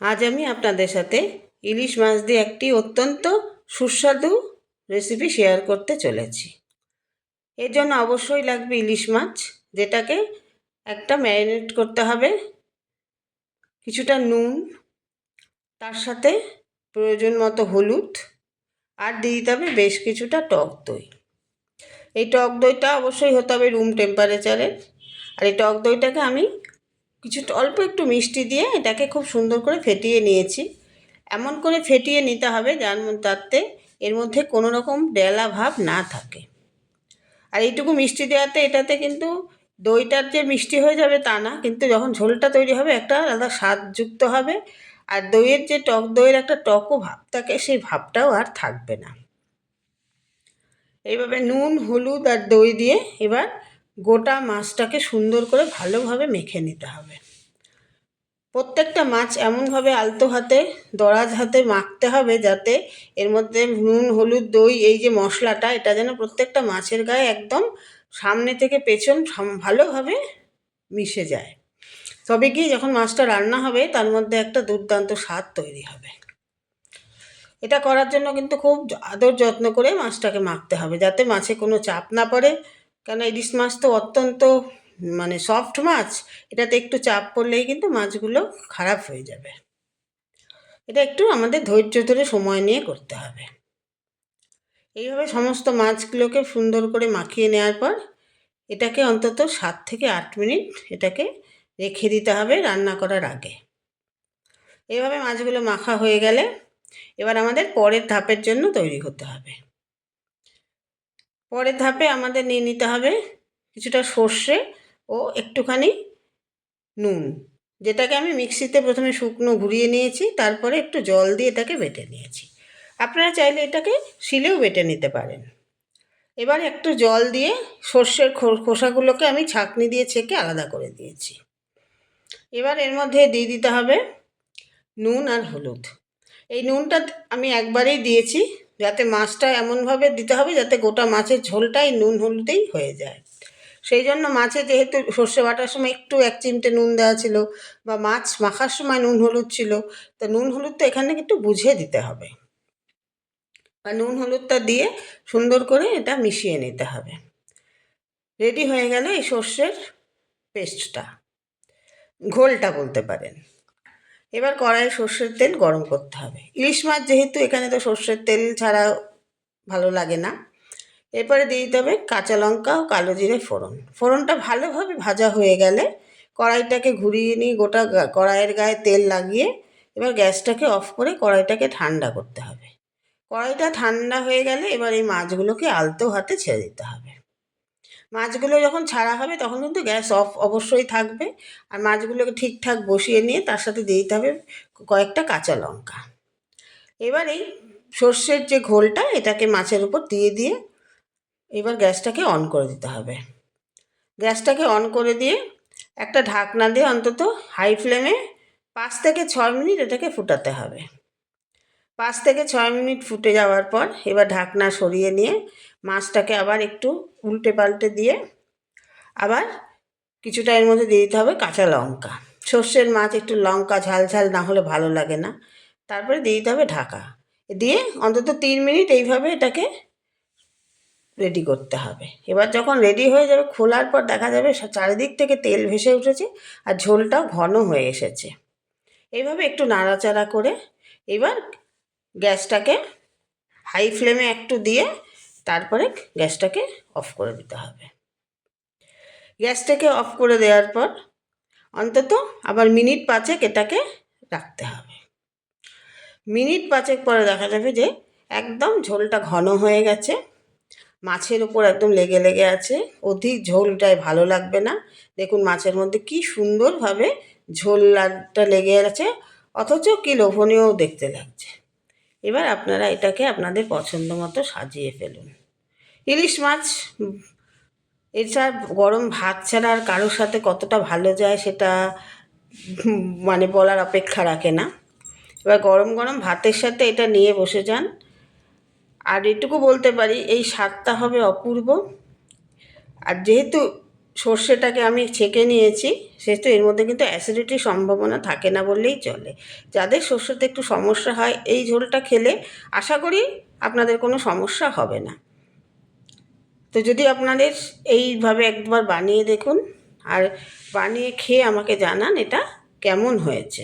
আজ আমি আপনাদের সাথে ইলিশ মাছ দিয়ে একটি অত্যন্ত সুস্বাদু রেসিপি শেয়ার করতে চলেছি। এর জন্য অবশ্যই লাগবে ইলিশ মাছ, যেটাকে একটা ম্যারিনেট করতে হবে, কিছুটা নুন, তার সাথে প্রয়োজন মতো হলুদ, আর দিয়ে দিতে হবে বেশ কিছুটা টক দই। এই টক দইটা অবশ্যই হতে হবে রুম টেম্পারেচারের আর এই টক দইটাকে আমি কিছু অল্প একটু মিষ্টি দিয়ে এটাকে খুব সুন্দর করে ফেটিয়ে নিয়েছি। এমন করে ফেটিয়ে নিতে হবে যার তাতে এর মধ্যে কোনো রকম ডেলা ভাব না থাকে। আর এইটুকু মিষ্টি দেওয়াতে এটাতে কিন্তু দইটার যে মিষ্টি হয়ে যাবে তা না, কিন্তু যখন ঝোলটা তৈরি হবে একটা আলাদা স্বাদযুক্ত হবে আর দইয়ের যে টক, দইয়ের একটা টকও ভাব থাকে, সেই ভাবটাও আর থাকবে না। এইভাবে নুন, হলুদ আর দই দিয়ে এবার গোটা মাছটাকে সুন্দর করে ভালোভাবে মেখে নিতে হবে। প্রত্যেকটা মাছ এমনভাবে আলতো হাতে, দরাজ হাতে মাখতে হবে যাতে এর মধ্যে নুন, হলুদ, দই, এই যে মশলাটা, এটা যেন প্রত্যেকটা মাছের গায়ে একদম সামনে থেকে পেছন ভালোভাবে মিশে যায়। তবে গিয়ে যখন মাছটা রান্না হবে, তার মধ্যে একটা দুর্দান্ত স্বাদ তৈরি হবে। এটা করার জন্য কিন্তু খুব আদর যত্ন করে মাছটাকে মাখতে হবে যাতে মাছে কোনো চাপ না পড়ে। কেন ইলিশ মাছ তো অত্যন্ত মানে সফট মাছ। এটাতে একটু চাপ পড়লেই কিন্তু মাছগুলো খারাপ হয়ে যাবে। এটা একটু আমাদের ধৈর্য ধরে সময় নিয়ে করতে হবে। এইভাবে সমস্ত মাছগুলোকে সুন্দর করে মাখিয়ে নেওয়ার পর এটাকে অন্তত সাত থেকে আট মিনিট এটাকে রেখে দিতে হবে রান্না করার আগে। এভাবে মাছগুলো মাখা হয়ে গেলে এবার আমাদের পরের ধাপের জন্য তৈরি করতে হবে। পরের ধাপে আমাদের নিয়ে নিতে হবে কিছুটা সর্ষে ও একটুখানি নুন, যেটাকে আমি মিক্সিতে প্রথমে শুকনো ঘুরিয়ে নিয়েছি, তারপরে একটু জল দিয়ে এটাকে বেটে নিয়েছি। আপনারা চাইলে এটাকে শিলেও বেটে নিতে পারেন। এবার একটু জল দিয়ে সর্ষের খোসাগুলোকে আমি ছাঁকনি দিয়ে ছেঁকে আলাদা করে দিয়েছি। এবার এর মধ্যে দিয়ে দিতে হবে নুন আর হলুদ। এই নুনটা আমি একবারেই দিয়েছি। যাতে মাছটা এমনভাবে দিতে হবে যাতে গোটা মাছের ঝোলটাই নুন হলুদেই হয়ে যায়। সেই জন্য মাছে যেহেতু সর্ষে বাটার সময় একটু এক চিমটে নুন দেওয়া ছিল বা মাছ মাখার সময় নুন হলুদ ছিল, তা নুন হলুদ তো এখানে একটু বুঝে দিতে হবে। আর নুন হলুদটা দিয়ে সুন্দর করে এটা মিশিয়ে নিতে হবে। রেডি হয়ে গেল এই সর্ষের পেস্টটা। ঘোলটা বলতে পারেন। এবার কড়াইয়ে সর্ষের তেল গরম করতে হবে। ইলিশ মাছ যেহেতু এখানে তো সর্ষের তেল ছাড়া ভালো লাগে না, এরপরে দিয়ে দিতে হবে কাঁচা লঙ্কা ও কালো জিরে ফোড়ন। ফোড়নটা ভালোভাবে ভাজা হয়ে গেলে কড়াইটাকে ঘুরিয়ে নিয়ে গোটা কড়াইয়ের গায়ে তেল লাগিয়ে এবার গ্যাসটাকে অফ করে কড়াইটাকে ঠান্ডা করতে হবে। কড়াইটা ঠান্ডা হয়ে গেলে এবার এই মাছগুলোকে আলতো হাতে ছেড়ে দিতে হবে। মাছগুলো যখন ছাড়া হবে তখন কিন্তু গ্যাস অফ অবশ্যই থাকবে। আর মাছগুলোকে ঠিকঠাক বসিয়ে নিয়ে তার সাথে দিয়ে দিতে হবে কয়েকটা কাঁচা লঙ্কা। এবার এই সর্ষের যে ঘোলটা এটাকে মাছের উপর দিয়ে দিয়ে এবার গ্যাসটাকে অন করে দিতে হবে। গ্যাসটাকে অন করে দিয়ে একটা ঢাকনা দিয়ে অন্তত হাই ফ্লেমে পাঁচ থেকে ছয় মিনিট এটাকে ফুটাতে হবে। পাঁচ থেকে ছয় মিনিট ফুটে যাওয়ার পর এবার ঢাকনা সরিয়ে নিয়ে মাছটাকে আবার একটু উল্টে পাল্টে দিয়ে আবার কিছুটা এর মধ্যে দিয়ে দিতে হবে কাঁচা লঙ্কা। সর্ষের মাছ একটু লঙ্কা ঝাল ঝাল না হলে ভালো লাগে না। তারপরে দিয়ে দিতে হবে ঢাকা। দিয়ে অন্তত তিন মিনিট এইভাবে এটাকে রেডি করতে হবে। এবার যখন রেডি হয়ে যাবে, খোলার পর দেখা যাবে চারিদিক থেকে তেল ভেসে উঠেছে আর ঝোলটাও ঘন হয়ে এসেছে। এইভাবে একটু নাড়াচাড়া করে এবার গ্যাসটাকে হাই ফ্লেমে একটু দিয়ে তারপরে গ্যাসটাকে অফ করে দিতে হবে। গ্যাসটাকে অফ করে দেওয়ার পর অন্তত আবার মিনিট পাঁচেক এটাকে রাখতে হবে। মিনিট পাঁচেক পরে দেখা যাবে যে একদম ঝোলটা ঘন হয়ে গেছে। মাছের উপর একদম লেগে লেগে আছে। অধিক ঝোলটায় ভালো লাগবে না। দেখুন মাছের মধ্যে কি সুন্দরভাবে ঝোলটা লেগে আছে। অথচ কি লোভনীয়ও দেখতে লাগছে। এবার আপনারা এটাকে আপনাদের পছন্দ মতো সাজিয়ে ফেলুন। ইলিশ মাছ এছাড়া গরম ভাত ছাড়া আর কারোর সাথে কতটা ভালো যায় সেটা মানে বলার অপেক্ষা রাখে না। এবার গরম গরম ভাতের সাথে এটা নিয়ে বসে যান। আর এটুকু বলতে পারি, এই স্বাদটা হবে অপূর্ব। আর যেহেতু সর্ষেটাকে আমি ছেঁকে নিয়েছি, সেহেতু এর মধ্যে কিন্তু অ্যাসিডিটির সম্ভাবনা থাকে না বললেই চলে। যাদের সর্ষেতে একটু সমস্যা হয়, এই ঝোলটা খেলে আশা করি আপনাদের কোনো সমস্যা হবে না। তো যদি আপনাদের এইভাবে একবার বানিয়ে দেখুন আর বানিয়ে খেয়ে আমাকে জানান এটা কেমন হয়েছে।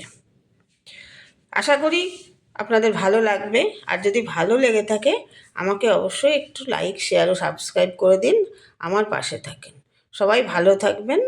আশা করি আপনাদের ভালো লাগবে, আর যদি ভালো লেগে থাকে আমাকে অবশ্যই একটু লাইক শেয়ার ও সাবস্ক্রাইব করে দিন, আমার পাশে থাকেন। সবাই ভালো থাকবেন।